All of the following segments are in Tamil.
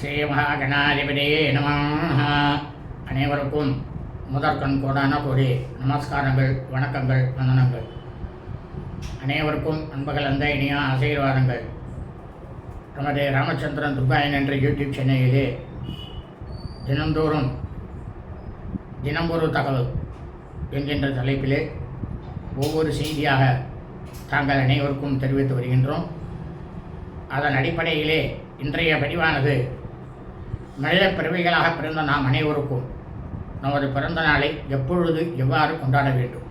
ஸ்ரீ நம அனைவருக்கும் முதற்கண் கோடான கோடி நமஸ்காரங்கள் வணக்கங்கள் வந்தனங்கள். அனைவருக்கும் அன்புகள் அந்த இனிய ஆசீர்வாதங்கள். நமது ராமச்சந்திரன் துர்காயன் என்ற யூடியூப் சேனலிலே தினந்தோறும் தினம்பொரு தகவல் என்கின்ற தலைப்பிலே ஒவ்வொரு செய்தியாக தாங்கள் அனைவருக்கும் தெரிவித்து வருகின்றோம். அதன் அடிப்படையிலே இன்றைய பதிவானது மனித பிறவிகளாக பிறந்த நாம் அனைவருக்கும் நமது பிறந்த நாளை எப்பொழுது எவ்வாறு கொண்டாட வேண்டும்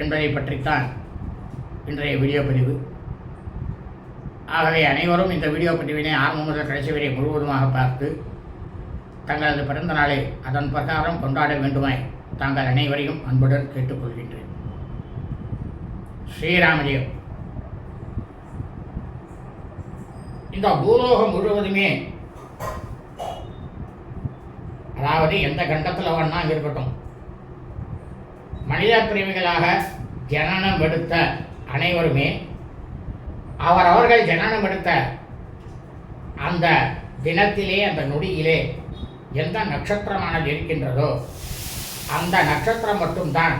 என்பதை பற்றித்தான் இன்றைய வீடியோ பதிவு. ஆகவே அனைவரும் இந்த வீடியோ பதிவினை ஆரம்பம் முதல் கடைசி வரை முழுவதுமாக பார்த்து தங்களது பிறந்த நாளை அதன் பிரகாரம் கொண்டாட வேண்டுமாய் தாங்கள் அனைவரையும் அன்புடன் கேட்டுக்கொள்கின்றேன். ஸ்ரீராமஜெயம். இந்த பூலோகம் முழுவதுமே அதாவது எந்த கண்டத்தில் வேணா இருக்கட்டும். மனித பிரிவுகளாக ஜனனம் எடுத்த அனைவருமே அவரவர்கள் ஜனனம் எடுத்த அந்த தினத்திலே அந்த நொடியிலே எந்த நட்சத்திரமானது இருக்கின்றதோ அந்த நட்சத்திரம் மட்டும்தான்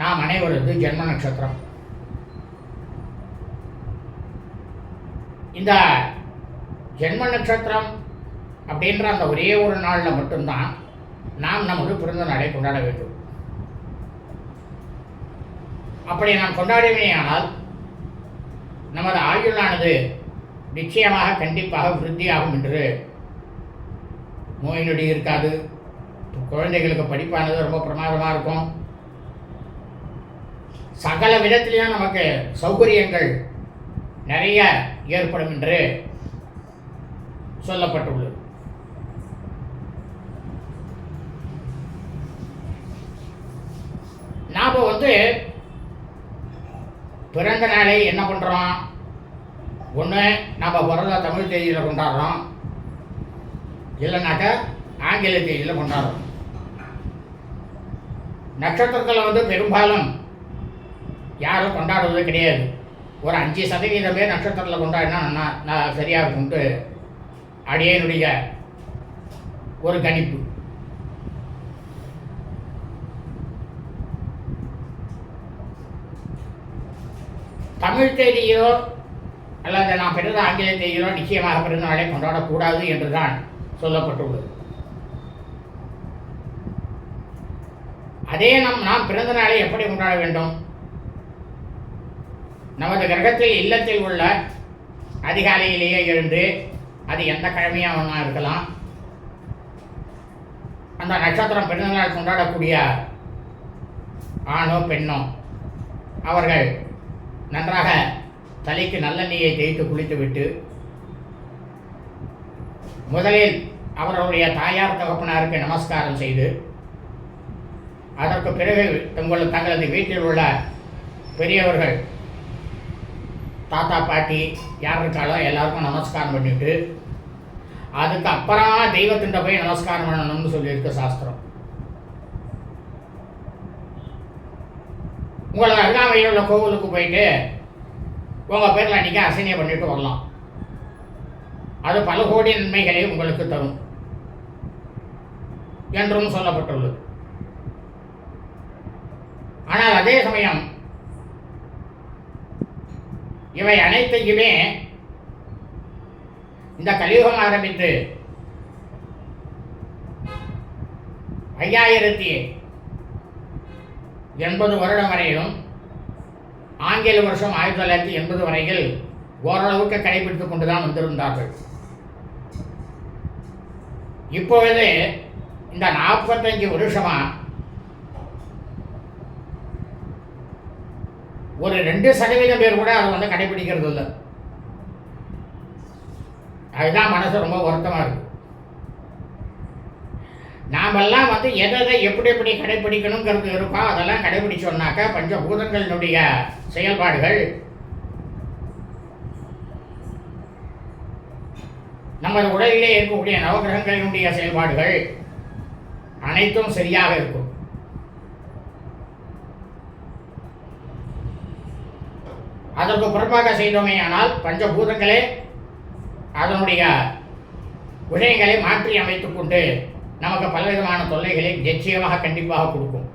நாம் அனைவரது ஜென்ம நட்சத்திரம். இந்த ஜென்ம நட்சத்திரம் அப்படின்ற அந்த ஒரே ஒரு நாளில் மட்டும்தான் நாம் நமது பிறந்த நாளை கொண்டாட வேண்டும். அப்படி நாம் கொண்டாடுவேயானால் நமது ஆயுளானது நிச்சயமாக கண்டிப்பாக விருத்தியாகும் என்று நோய் நொடி இருக்காது. குழந்தைகளுக்கு படிப்பானது ரொம்ப பிரமாதமாக இருக்கும். சகல விதத்திலையும் நமக்கு சௌகரியங்கள் நிறைய ஏற்படும் என்று சொல்லப்பட்டுள்ளது. வந்து பிறந்த நாளை என்ன பண்ணுறோம் ஒன்று நம்ம பிறந்த தமிழ் தேதியில் கொண்டாடுறோம். இல்லைனாக்கா ஆங்கில தேதியில் கொண்டாடுறோம். நட்சத்திரத்தில் வந்து பெரும்பாலும் யாரும் கொண்டாடுறது கிடையாது. ஒரு அஞ்சு சதவீதமே நட்சத்திரத்தில் கொண்டாடினா நான் நான் சரியாக இருக்கும்ட்டு அடியனுடைய ஒரு கணிப்பு. தமிழ் தேதியோ அல்லது நான் பிறந்த ஆங்கில தேதியிலோ நிச்சயமாக பிறந்தநாளை கொண்டாடக்கூடாது என்றுதான் சொல்லப்பட்டுள்ளது. அதே நம் நாம் பிறந்த நாளை எப்படி கொண்டாட வேண்டும்? நமது கிரகத்தில் இல்லத்தில் உள்ள அதிகாலையிலேயே எழுந்து அது எந்த கிழமையாக ஒன்றா இருக்கலாம். அந்த நட்சத்திரம் பிறந்தநாள் கொண்டாடக்கூடிய ஆணோ பெண்ணோ அவர்கள் நன்றாக தலைக்கு நல்லெண்ணெயை தேய்த்து குளித்துவிட்டு முதலில் அவர்களுடைய தாயார் தகப்பனாருக்கு நமஸ்காரம் செய்து அதற்கு பிறகு உங்கள் தங்களது வீட்டில் உள்ள பெரியவர்கள் தாத்தா பாட்டி யார் இருக்காளோ எல்லாருக்கும் நமஸ்காரம் பண்ணிட்டு அதுக்கு அப்புறமா தெய்வத்தின் போய் நமஸ்காரம் பண்ணணும்னு சொல்லியிருக்கு சாஸ்திரம். உங்களை அருகாமையில் உள்ள கோவிலுக்கு போயிட்டு உங்கள் பேரில் அன்றைக்கி அசைனியை பண்ணிட்டு வரலாம். அது பல கோடி நன்மைகளை உங்களுக்கு தரும். என்றும் சொல்லப்பட்டுள்ளது. ஆனால் அதே சமயம் இவை அனைத்தையுமே இந்த கலியுகம் ஆரம்பித்து ஐயாயிரத்தி எண்பது வருடம் வரையிலும் ஆங்கில வருஷம் ஆயிரத்தி தொள்ளாயிரத்தி எண்பது வரையில் ஓரளவுக்கு கடைபிடித்துக் கொண்டுதான் வந்திருந்தார்கள். இப்பொழுது இந்த நாற்பத்தஞ்சு வருஷமா ஒரு ரெண்டு சதவீதம் பேர் கூட அதை வந்து கடைபிடிக்கிறது இல்லை அதுதான் மனசு ரொம்ப வருத்தமாக இருக்கு. நாமெல்லாம் வந்து எதை எதை எப்படி எப்படி கடைபிடிக்கணுங்கிறது இருக்கோ அதெல்லாம் கடைபிடிச்சோம்னாக்கா பஞ்சபூதங்களினுடைய செயல்பாடுகள் நமது உடலிலே இருக்கக்கூடிய நவகிரகங்களினுடைய செயல்பாடுகள் அனைத்தும் சரியாக இருக்கும். அதற்கு புறம்பாக செய்தோமே ஆனால் பஞ்சபூதங்களே அதனுடைய விஷயங்களை மாற்றி அமைத்துக் கொண்டு நமக்கு பலவிதமான தொல்லைகளை நிச்சயமாக கண்டிப்பாக கொடுக்கும்.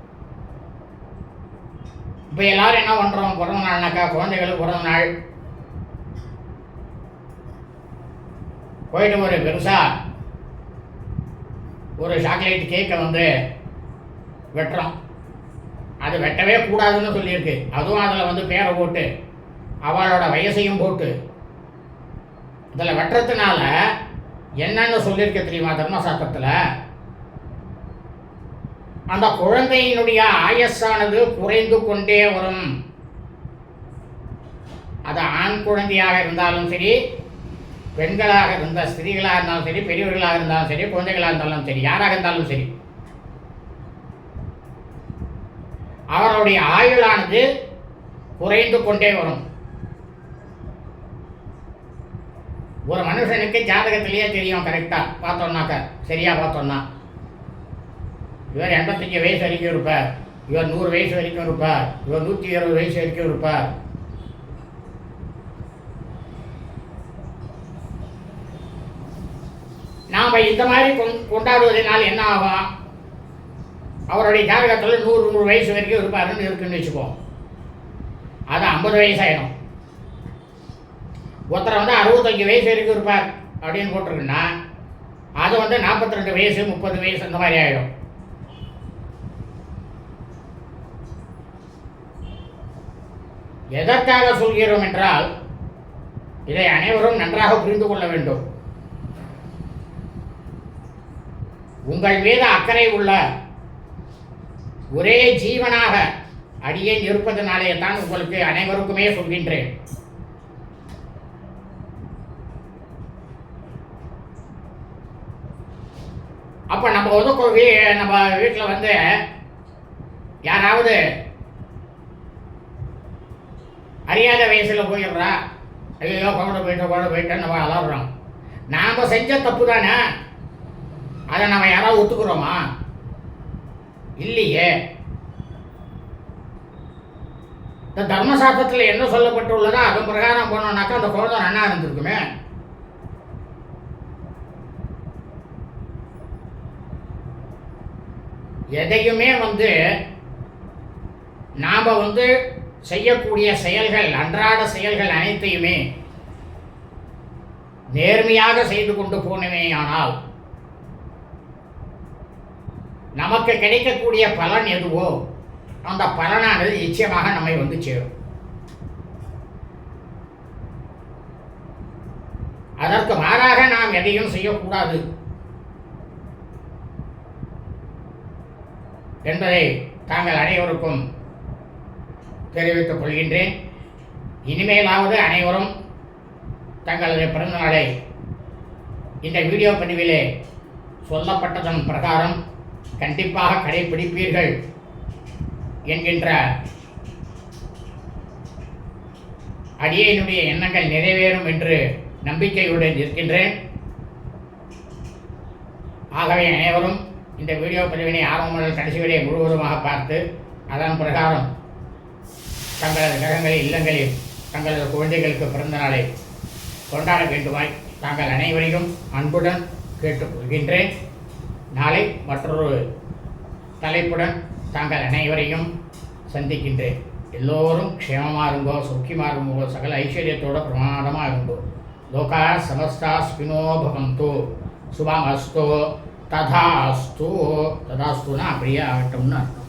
இப்போ எல்லாரும் என்ன பண்ணுறோம் பிறந்த நாள்னாக்கா குழந்தைகளுக்கு பிறந்த நாள். போயிட்டு ஒரு பெருசா ஒரு சாக்லேட் கேக்கை வந்து வெட்டுறோம். அது வெட்டவே கூடாதுன்னு சொல்லியிருக்கு. அதுவும் அதில் வந்து பேரை போட்டு அவளோட வயசையும் போட்டு. இதில் வெட்டுறதுனால என்னன்னு சொல்லியிருக்க தெரியுமா தர்மசாஸ்திரத்தில்? அந்த குழந்தையினுடைய ஆயஸானது குறைந்து கொண்டே வரும். அது ஆண் குழந்தையாக இருந்தாலும் சரி பெண்களாக இருந்த ஸ்திரீகளாக இருந்தாலும் சரி பெரியவர்களாக இருந்தாலும் சரி குழந்தைகளாக இருந்தாலும் சரி யாராக இருந்தாலும் சரி அவருடைய ஆயுளானது குறைந்து கொண்டே வரும். ஒரு மனுஷனுக்கு ஜாதகத்திலேயே தெரியும் கரெக்டாக பார்த்தோம்னாக்க சரியாக பார்த்தோம்னா. இவர் எண்பத்தஞ்சு வயசு வரைக்கும் இருப்பார். இவர் நூறு வயசு வரைக்கும் இருப்பார். இவர் நூற்றி இருபது வயசு வரைக்கும் இருப்பார். நாம் இந்த மாதிரி கொண் கொண்டாடுவதனால் என்ன ஆகும்? அவருடைய ஜாதகத்தில் நூறு நூறு வயசு வரைக்கும் இருப்பாருன்னு இருக்குன்னு வச்சுப்போம் அது ஐம்பது வயசாயிடும். ஒருத்தரை வந்து அறுபத்தஞ்சு வயசு வரைக்கும் இருப்பார் அப்படின்னு போட்டிருக்குன்னா அது வந்து நாற்பத்தி ரெண்டு வயசு முப்பது வயசு அந்த மாதிரி ஆகிடும் எதற்காக சொல்கிறோம் என்றால் இதை அனைவரும் நன்றாக புரிந்து கொள்ள வேண்டும். உங்கள் மீது அக்கறை உள்ள ஒரே ஜீவனாக அடியேன் இருப்பதனாலே தான் உங்களுக்கு அனைவருக்குமே சொல்கின்றேன். அப்போ நம்ம வந்து நம்ம வீட்டில் வந்து யாராவது அறியாத வயசில் போயிடுறா. ஐயோ குழந்தை போயிட்டு குழந்தை போயிட்டேன்னு நம்ம அலறோம். நாம் செஞ்ச தப்பு தானே? அதை நம்ம யாராவது ஒத்துக்கிறோமா? இல்லையே. இந்த தர்மசாஸ்திரத்தில் என்ன சொல்லப்பட்டுள்ளதோ அதன் பிரகாரம் போனோம்னாக்கா அந்த குழந்தை நன்னா இருந்திருக்குமே. எதையுமே வந்து நாம் வந்து செய்யக்கூடிய செயல்கள் அன்றாட செயல்கள் அனைத்தையுமே நேர்மையாக செய்து கொண்டு போனவேயானால் நமக்கு கிடைக்கக்கூடிய பலன் எதுவோ அந்த பலனானது நிச்சயமாக நம்மை வந்து சேரும். அதற்கு மாறாக நாம் எதையும் செய்யக்கூடாது என்பதை தாங்கள் அனைவருக்கும் தெரிவித்துக் கொள்கின்றேன். இனிமேலாவது அனைவரும் தங்களது பிறந்த நாளை இந்த வீடியோ பதிவிலே சொல்லப்பட்டதன் பிரகாரம் கண்டிப்பாக கடைபிடிப்பீர்கள் என்கின்ற அடியனுடைய எண்ணங்கள் நிறைவேறும் என்று நம்பிக்கையுடன் இருக்கின்றேன். ஆகவே அனைவரும் இந்த வீடியோ பதிவினை ஆர்வமுடன் முதல் கடைசி வரை முழுவதுமாக பார்த்து அதன் பிரகாரம் தங்களது கிரகங்களில் இல்லங்களில் தங்களது குழந்தைகளுக்கு பிறந்த நாளை கொண்டாட வேண்டுமாய் தாங்கள் அனைவரையும் அன்புடன் கேட்டுக்கொள்கின்றேன். நாளை மற்றொரு தலைப்புடன் தாங்கள் அனைவரையும் சந்திக்கின்றேன். எல்லோரும் க்ஷேமமாக இருங்கோ சுக்கியமாக இருங்கோ சகல ஐஸ்வர்யத்தோட பிரமாதமாக இருங்கோ. லோகா சமஸ்தா ஸ்பினோ பவந்தோ. சுபமஸ்தோ ததாஸ்து ததாஸ்துனா அப்படியே ஆகட்டும்னு அர்த்தம்.